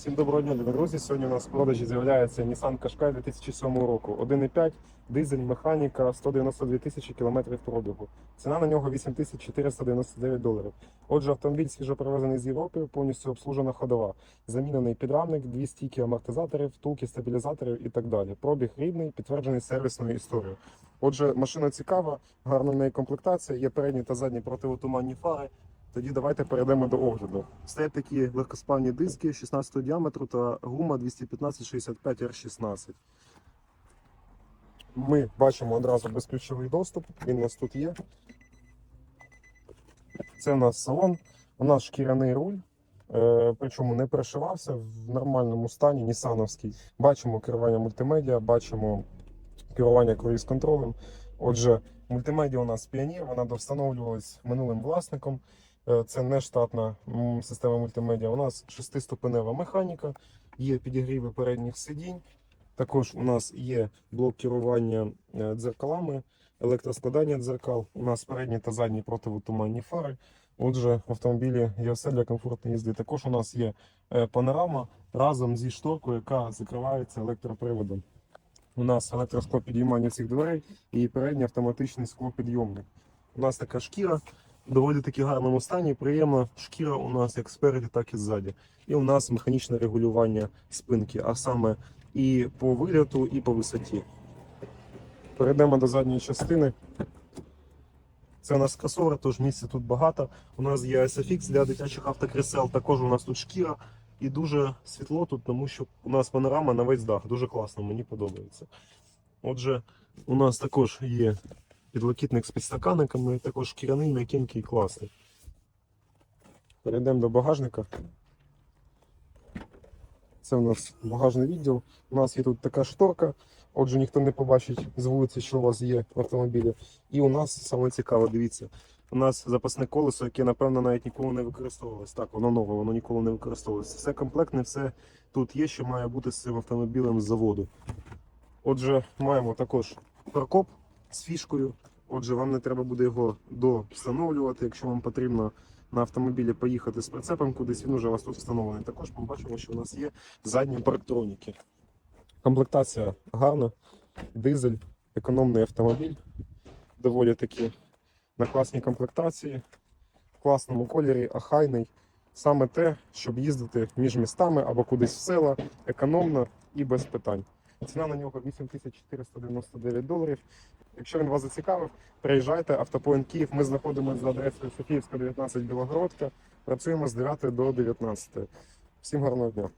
Всім доброго дня, друзі. Сьогодні у нас в продажі з'являється Nissan Qashqai 2007 року. 1,5, дизель, механіка, 192 тисячі кілометрів пробігу. Ціна на нього 8499 доларів. Отже, автомобіль свіжопривезений з Європи, повністю обслужена ходова. Замінений підрамник, дві стійки амортизаторів, втулки стабілізаторів і так далі. Пробіг рідний, підтверджений сервісною історією. Отже, машина цікава, гарна в неї комплектація, є передні та задні противотуманні фари. Тоді давайте перейдемо до огляду. Стоять такі легкосплавні диски 16 діаметру та гума 215-65 R16. Ми бачимо одразу безключовий доступ, він у нас тут є. Це у нас салон, у нас шкіряний руль, е, причому не перешивався в нормальному стані, нісановський. Бачимо керування мультимедіа, бачимо керування круїз-контролем. Отже, мультимедіа у нас піонір, вона довстановлювалась минулим власником. Е, Це не штатна система мультимедіа. У нас шестиступенева механіка, є підігріви передніх сидінь. Також у нас є блок керування е, дзеркалами, електроскладання дзеркал. У нас передні та задні противотуманні фари. Отже, в автомобілі є все для комфортної їзди. Також у нас є е, панорама разом зі шторкою, яка закривається електроприводом. У нас електросклопідіймання цих дверей і передній автоматичний склопідйомник. У нас така шкіра доволі таки гарному стані. Приємна шкіра у нас як спереді, так і ззаді. І у нас механічне регулювання спинки, а саме і по вигляду, і по висоті. Перейдемо до задньої частини. Це у нас кросовер, тож місця тут багато. У нас є SFX для дитячих автокресел. Також у нас тут шкіра і дуже світло тут, тому що у нас панорама на весь дах. Дуже класно, мені подобається. Отже, у нас також є підлокітник з підстаканниками, також шкіряний, м'якенький, класний. Перейдемо до багажника. Це у нас багажний відділ. У нас є тут така шторка, отже, ніхто не побачить з вулиці, що у вас є в автомобілі. І у нас саме цікаве, дивіться. У нас запасне колесо, яке, напевно, навіть ніколи не використовувалось. Так, воно нове, воно ніколи не використовувалось. Все комплектне, все тут є, що має бути з цим автомобілем з заводу. Отже, маємо також паркоп з фішкою. Отже, вам не треба буде його довстановлювати, якщо вам потрібно на автомобілі поїхати з прицепом кудись, він уже у вас тут встановлений. Також ми бачимо, що у нас є задні парктроніки. Комплектація гарна, дизель, економний автомобіль, доволі таки на класній комплектації, в класному кольорі, ахайний. Саме те, щоб їздити між містами або кудись в села, економно і без питань. Ціна на нього 8499 доларів. Якщо він вас зацікавив, приїжджайте, Автопоінт Київ. Ми знаходимося за адресою Софіївська, 19 Білогородка. Працюємо з 9 до 19. Всім гарного дня.